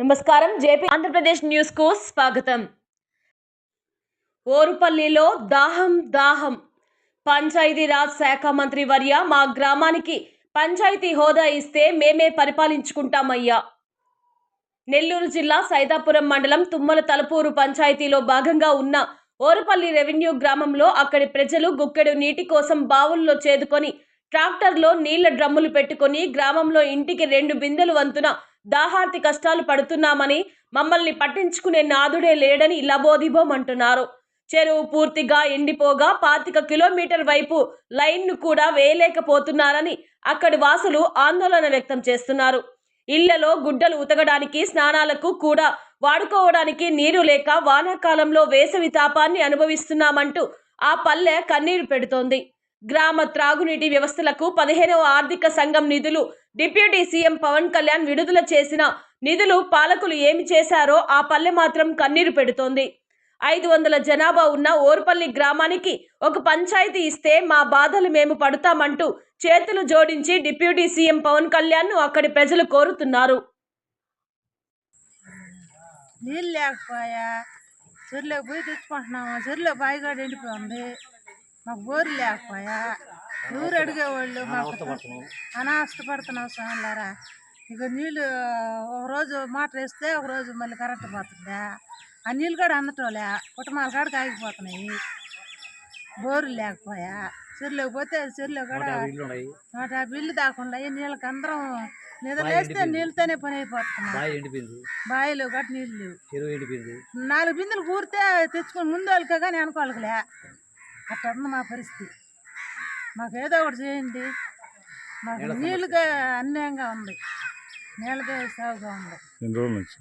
నమస్కారం. జేపీ ఆంధ్రప్రదేశ్ న్యూస్కు స్వాగతం. ఓరుపల్లిలో దాహం దాహం. పంచాయతీరాజ్ శాఖ మంత్రి వర్య మా గ్రామానికి పంచాయతీ హోదా ఇస్తే మేమే పరిపాలించుకుంటామయ్యా. నెల్లూరు జిల్లా సైదాపురం మండలం తుమ్మల తలపూరు పంచాయతీలో భాగంగా ఉన్న ఓరుపల్లి రెవెన్యూ గ్రామంలో అక్కడి ప్రజలు గుక్కెడు నీటి కోసం బావుల్లో చేదుకొని ట్రాక్టర్లో నీళ్ళ డ్రమ్ములు పెట్టుకొని గ్రామంలో ఇంటికి రెండు బిందెలు వంతున దాహార్తి కష్టాలు పడుతున్నామని మమ్మల్ని పట్టించుకునే నాదుడే లేడని లబోదిబోమంటున్నారు చెరువు పూర్తిగా ఎండిపోగా పాతిక కిలోమీటర్ వైపు లైన్ను కూడా వేయలేకపోతున్నారని అక్కడి వాసులు ఆందోళన వ్యక్తం చేస్తున్నారు. ఇళ్ళలో గుడ్డలు ఉతకడానికి స్నానాలకు కూడా వాడుకోవడానికి నీరు లేక వానాకాలంలో వేసవి తాపాన్ని అనుభవిస్తున్నామంటూ ఆ పల్లె కన్నీరు పెడుతోంది. గ్రామ త్రాగునీటి వ్యవస్థలకు పదిహేనవ ఆర్థిక సంఘం నిధులు. డిప్యూటీ సీఎం పవన్ కళ్యాణ్ విడుదల చేసిన నిధులు పాలకులు ఏమి చేశారో ఆ పల్లె మాత్రం కన్నీరు పెడుతోంది. ఐదు వందల జనాభా ఉన్న ఓర్పల్లి గ్రామానికి ఒక పంచాయతీ ఇస్తే మా బాధలు మేము పడతామంటూ చేతులు జోడించి డిప్యూటీ సీఎం పవన్ కళ్యాణ్ను అక్కడి ప్రజలు కోరుతున్నారు. నీళ్ళు లేకపోయా? చెరువులోకి పోయి తెచ్చుకుంటున్నాము చెరువులో బాయిగా ఎండిపోయింది. మాకు బోరు లేకపోయా? ఎవరు అడిగేవాళ్ళు మాకు? అనాష్టపడుతున్నాం స్వామిలారా? ఇక నీళ్ళు ఒక రోజు మోటార్ వేస్తే ఒక రోజు మళ్ళీ కరెంట్ పోతుందా? ఆ నీళ్ళు కూడా అందటోలే పుట్టమాల కాడికి ఆగిపోతున్నాయి. బోరు లేకపోయా? చెరువులోకి పోతే చెరువులో కూడా నూట యాభై ఇల్లు దాకుండా నీళ్ళకి అందరం నిద్ర లేస్తే నీళ్ళతోనే పని ఎండిపోయింది. బావిలో గట్ట నీళ్ళు నాలుగు బిందెలు కూరితే తెచ్చుకొని ముందు వాళ్ళకే కానీ వెనకాలకులే అట్లా ఉంది మా పరిస్థితి. మాకు ఏదో ఒకటి చేయండి. మాకు నీళ్ళకే అన్యాయంగా ఉంది. నీళ్ళకే సేవగా ఉంది. ఎన్ని రోజుల నుంచి?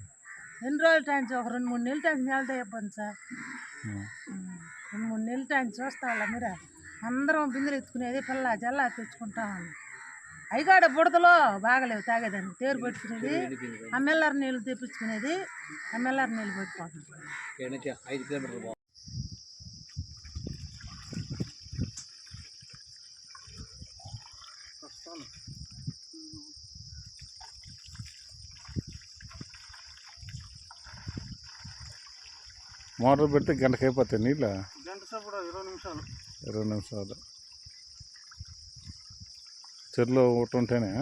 ఎన్ని రోజుల టైం ఒక రెండు మూడు నెలల టైం నీళ్ళతో ఇబ్బంది సార్. రెండు మూడు నెలల టైం చూస్తా వాళ్ళ మీరే. అందరం బిందెలు ఎత్తుకునేది పిల్ల జల్ల తెచ్చుకుంటామని అయిగాడ బుడతలో బాగలేవు తాగేదానికి తేరు పెట్టుకునేది అమ్మెల్లారి నీళ్ళు తెప్పించుకునేది అమ్మెల్లారి నీళ్ళు పెట్టుకుంటున్నాం మోటార్ పెడితే గంటకి అయిపోతాయి నీళ్ళ? ఇరవై నిమిషాలు. ఇరవై ఒకటి ఉంటేనే?